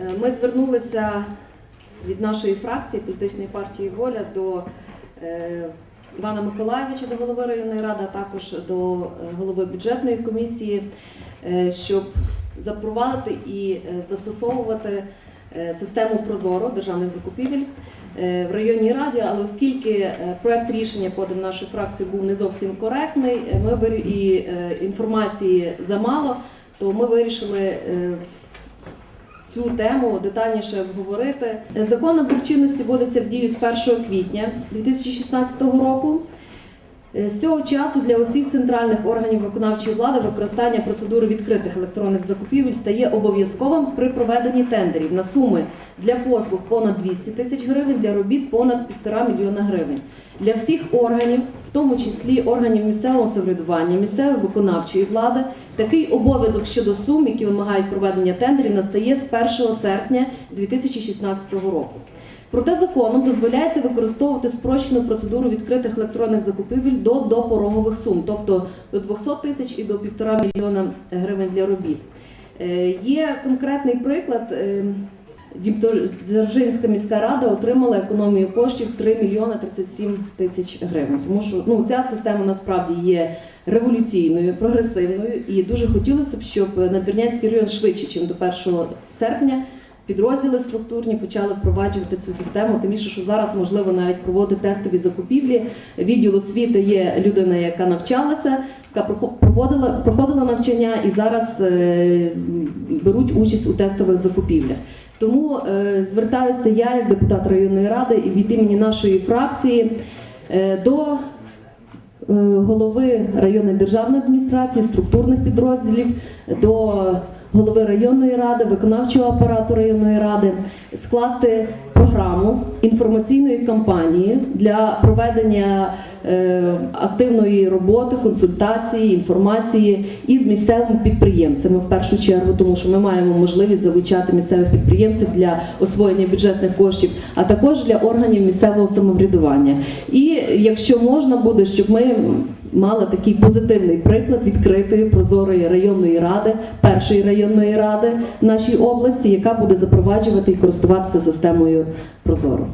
Е, Ми звернулися від нашої фракції політичної партії Воля до е, Івана Миколаєвича, до голови районної ради, а також до е, голови бюджетної комісії, щоб запровадити і застосовувати систему Прозоро державних закупівель в районній раді, але оскільки проект рішення поданий нашою фракцією був не зовсім коректний, ми і інформації замало, то ми вирішили цю тему детальніше обговорити. Закон про чинності вводиться в дію з 1 квітня 2016 року. Е, З цього часу для усіх центральних органів виконавчої влади використання процедури відкритих електронних закупівель стає обов'язковим при проведенні тендерів на суми для послуг понад 200 тисяч гривень, для робіт понад 1,5 мільйона гривень. Для всіх органів, в тому числі органів місцевого самоврядування, місцевої виконавчої влади, такий обов'язок щодо сум, які вимагають проведення тендерів, настає з 1 серпня 2016 року. Проте законом дозволяється використовувати спрощену процедуру відкритих електронних закупівель до допорогових сум, тобто до 200 тисяч і до 1,5 мільйона гривень для робіт. Е, Є конкретний приклад. е, Дзержинська міська рада отримала економію коштів 3 мільйони 37 тисяч гривень. Тому що ну, ця система насправді є революційною, прогресивною, і дуже хотілося б, щоб Надвірнянський район швидше, ніж до 1 серпня, підрозділи структурні почали впроваджувати цю систему. Тим більше, що зараз можливо навіть проводити тестові закупівлі. Відділ освіти є людина, яка навчалася, яка проводила проходила навчання і зараз е, беруть участь у тестових закупівлях. Тому е, звертаюся я, як депутат районної ради, і від імені нашої фракції е, до голови районної державної адміністрації, структурних підрозділів, до голови районної ради, виконавчого апарату районної ради скласти програму інформаційної кампанії для проведення е, активної роботи, консультації, інформації із місцевими підприємцями в першу чергу, тому що ми маємо можливість залучати місцевих підприємців для освоєння бюджетних коштів, а також для органів місцевого самоврядування. І якщо можна буде, щоб ми мали такий позитивний приклад відкритої прозорої районної ради, першої районної ради нашій області, яка буде запроваджувати і користуватися системою Прозоро.